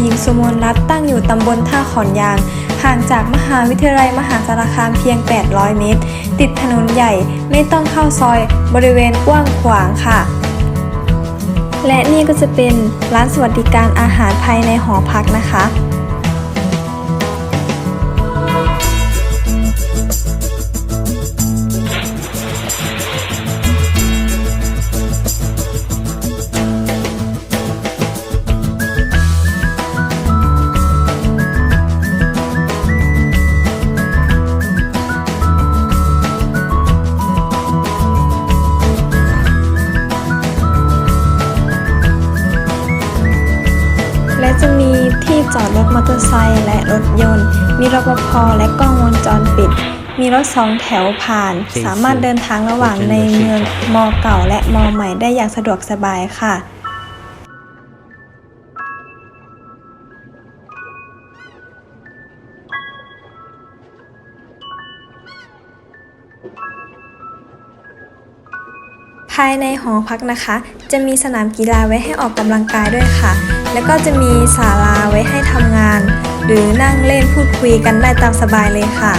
หญิงสุมนรัตน์ตั้งอยู่ตำบลท่าขอนยาง ห่างจากมหาวิทยาลัยมหาสารคามเพียง 800 เมตร ติดถนนใหญ่ไม่ต้องเข้าซอยบริเวณกว้างขวางค่ะ และนี่ก็จะเป็นร้านสวัสดิการอาหารภายในหอพักนะคะ และจะมีที่จอดรถมอเตอร์ไซค์และรถยนต์ มีรปภและกล้องวงจรปิด มีรถสองแถวผ่าน สามารถเดินทางระหว่างในเมืองมอเก่าและมอใหม่ได้อย่างสะดวกสบายค่ะ ภายในหอพักนะคะ จะมีสนามกีฬาไว้ให้ออกกำลังกายด้วยค่ะ แล้วก็จะมีศาลาไว้ให้ทำงาน หรือนั่งเล่นพูดคุยกันได้ตามสบายเลยค่ะ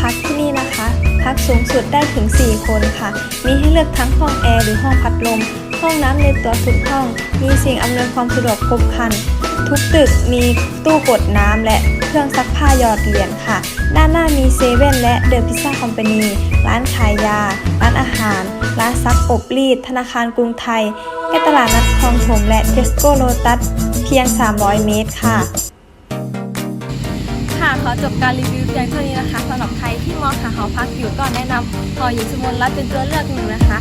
พักที่นี่นะคะ พักสูงสุดได้ถึง 4 คนค่ะ มีให้เลือกทั้งห้องแอร์หรือห้องพัดลม ห้องน้ำในตัวทุกห้อง มีสิ่งอำนวยความสะดวกครบครัน ทุกตึกมีตู้กดน้ำและเครื่องซักผ้าหยอดเหรียญค่ะ ด้านหน้ามีเซเว่นและเดอะพิซซ่าคอมพานี ร้านขายยา ร้านอาหาร ร้านซักอบรีด ธนาคารกรุงไทยใกล้ตลาดนัดคลองถมและเทสโก้โลตัสเพียง 300 เมตรค่ะ ค่ะ ขอจบการรีวิวเพียงเท่านี้นะคะสำหรับใครที่มองหาหอพักอยู่ก็แนะนำหอหญิงสมนรัตน์เป็นตัวเลือกหนึ่งนะคะ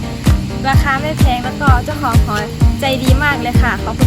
ราคาไม่แพงแล้วก็เจ้าของหอใจดีมากเลยค่ะขอบคุณ